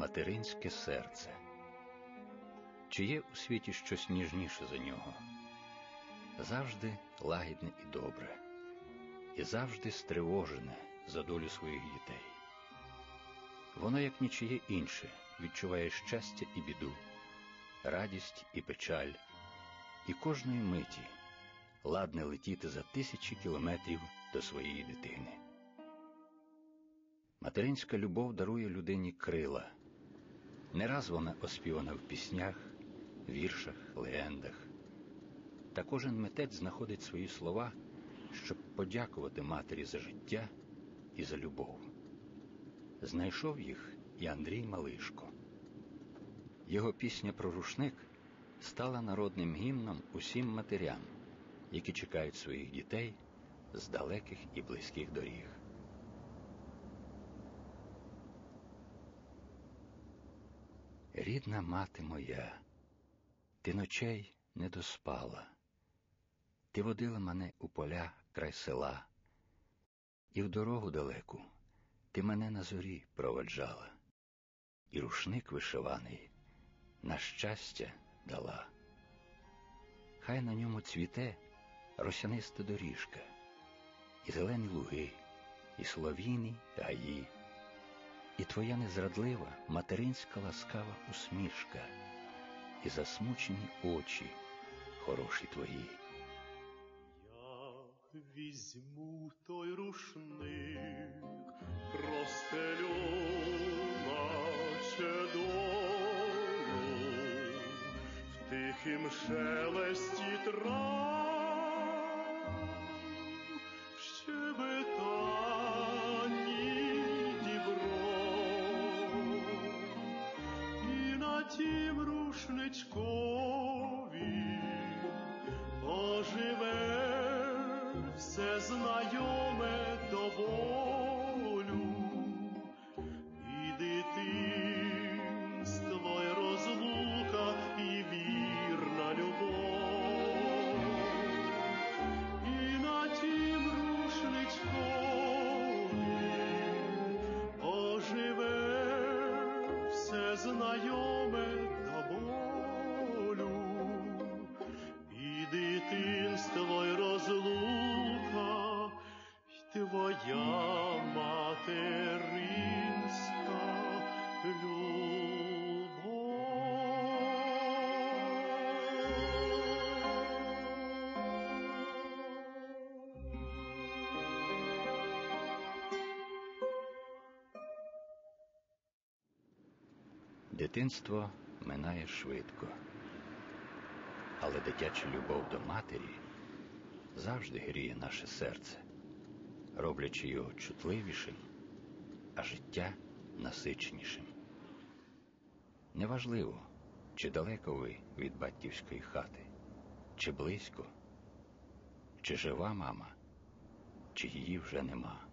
Материнське серце. Чи є у світі щось ніжніше за нього? Завжди лагідне і добре, і завжди стривожене за долю своїх дітей. Воно, як нічиє інше, відчуває щастя і біду, радість і печаль, і кожної миті ладне летіти за тисячі кілометрів до своєї дитини. Материнська любов дарує людині крила. Не раз вона оспівана в піснях, віршах, легендах. Та кожен митець знаходить свої слова, щоб подякувати матері за життя і за любов. Знайшов їх і Андрій Малишко. Його пісня про рушник стала народним гімном усім матерям, які чекають своїх дітей з далеких і близьких доріг. Рідна мати моя, ти ночей не доспала, ти водила мене у поля край села, і в дорогу далеку ти мене на зорі проведжала, і рушник вишиваний на щастя дала. Хай на ньому цвіте росяниста доріжка, і зелені луги, і солов'їні гаї і твоя незрадлива материнська ласкава усмішка, і засмучені очі хороші твої. Я візьму той рушник, простелю наче долю, в тихім шелесті трав, оживе все знайоме до болю, і дитинство, й розлука, і вірна любов, і на тім рушничкові оживе. Все знайоме Дитинство минає швидко, але дитяча любов до матері завжди гріє наше серце, роблячи його чутливішим, а життя насиченішим. Неважливо, чи далеко ви від батьківської хати, чи близько, чи жива мама, чи її вже нема.